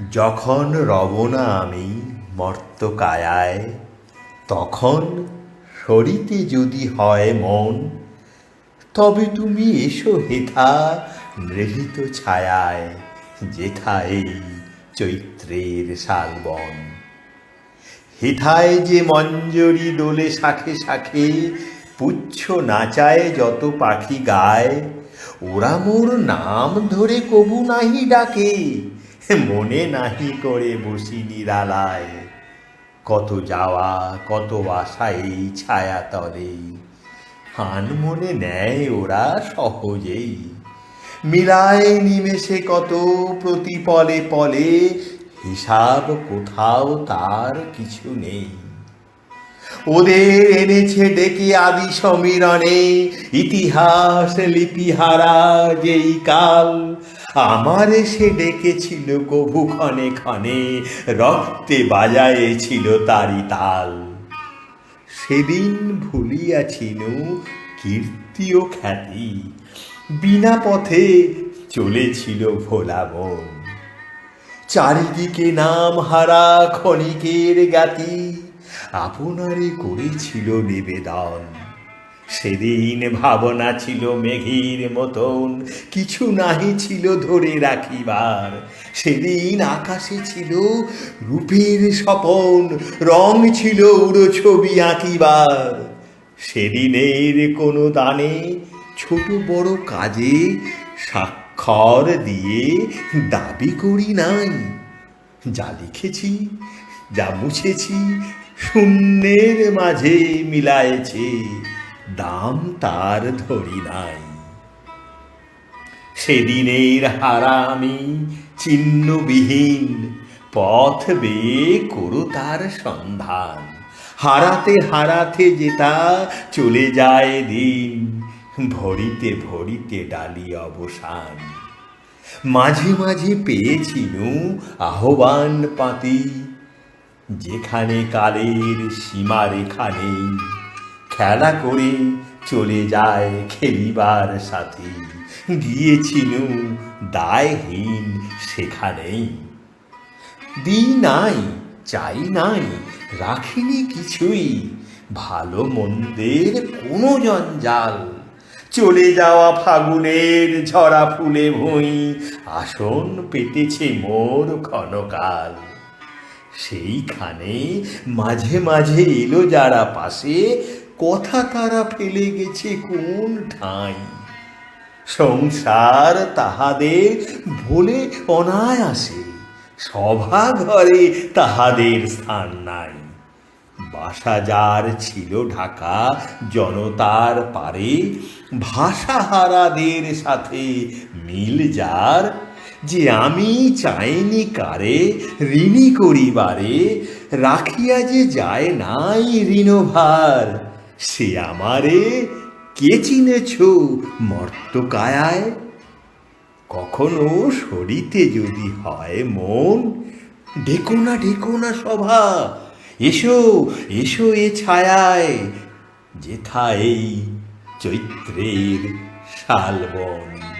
যখন রবনা আমি মর্তকায়ায়, তখন সরিতে যদি হয় মন, তবে তুমি এসো হেথা নৃহিত ছায়ায়, যেথা এই চৈত্রের শালবন। হেথায় যে মঞ্জরি দোলে শাখে শাখে, পুচ্ছ নাচায় যত পাখি গায়, ওরা মোর নাম ধরে কবু নাহি ডাকে। মনে নাহি করে বসি নিরালায় কত যাওয়া, কত আশা এই ছায়া হান মনে নেয় ওরা সহজেই। মিলায় নিমেষে কত প্রতিপলে পলে, হিসাব কোথাও তার কিছু নেই। ওদের এনেছে ডেকে আদি সমীরণে, ইতিহাস লিপিহারা যেই কাল আমার সে ডেকেছিল কভু ক্ষণে ক্ষণে, রক্তে বাজায়েছিল তারি তাল। সেদিন ভুলিয়াছিল কীর্তি ও খ্যাতি, বিনা পথে চলেছিল ভোলা মন চারিদিকে নাম হারা ক্ষণিকের জ্ঞাতি, আপনারে করেছিল নিবেদন। সেদিন ভাবনা ছিল মেঘের মতন, কিছু নাহি ছিল ধরে রাখিবার। সেদিন আকাশে ছিল রূপের স্বপন, রং ছিল উড়ো ছবি আঁকিবার। সেদিনের কোনো দানে ছোট বড় কাজে স্বাক্ষর দিয়ে দাবি করি নাই। যা লিখেছি, যা মুছেছি, শূন্যের মাঝে মিলায়েছে। দাম তার ধরি নাই। সেদিনের হারা আমি চিহ্নবিহীন পথ বেয়ে করো তার সন্ধান। হারাতে হারাতে যেটা চলে যায় দিন, ভরিতে ভরিতে ডালি অবসান। মাঝে মাঝে পেয়েছিল আহ্বান পাতি, যেখানে কালের সীমারেখা নেই। খেলা করে চলে যায় খেলিবার সাথে। গিয়েছিল দায়হীন সেখানেই। দিই নাই, চাই নাই, রাখিনি কিছুই, ভালো মন্দের কোনো জঞ্জাল। চলে যাওয়া ফাগুনের ঝরা ফুলে ভুঁই, আসন পেতেছে মোর ক্ষণকাল। সেইখানে মাঝে মাঝে এলো যারা পাশে কথা তারা ফেলে গেছে কোন ঠাঁই? সংসার তাহাদের ভোলে অনায়াসে, সভা ঘরে তাহাদের স্থান নাই। বাসা যার ছিল ঢাকা, জনতার পারে, ভাষাহারাদের সাথে মিল যার, যে আমি চাইনি কারে, ঋণী করিবারে, রাখিয়া যে যায় নাই ঋণভার। সে আমারে কে চিনেছ মর্তকায়ায়? কখনো সরিতে যদি হয় মন, ডেকো না ডেকো না সভা, এসো এসো এ ছায়ায়, যেথা এই চৈত্রের শালবন।